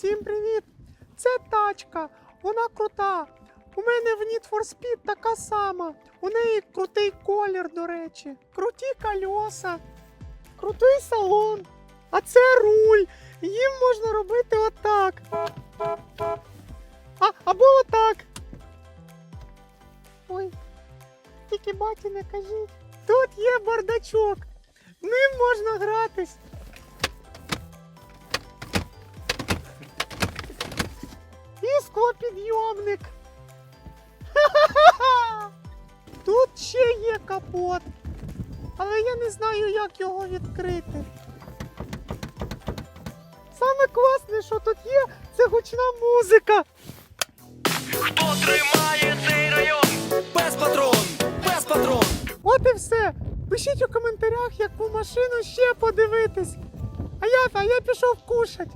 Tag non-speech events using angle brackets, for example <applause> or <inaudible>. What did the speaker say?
Всім привіт! Це тачка. Вона крута. У мене в Need for Speed така сама. У неї крутий колір, до речі. Круті кольоса, крутий салон. А це руль. Їм можна робити отак. А, або отак. Ой, тільки баті не кажіть. Тут є бардачок. Ним можна гратись. Склопідйомник. Ха-ха-ха! <laughs> Тут ще є капот. Але я не знаю, як його відкрити. Саме класне, що тут є, це гучна музика. Хто тримає цей район? Без патрон, без патрон. От і все. Пишіть у коментарях, яку машину ще подивитись. А я, а я пішов кушать.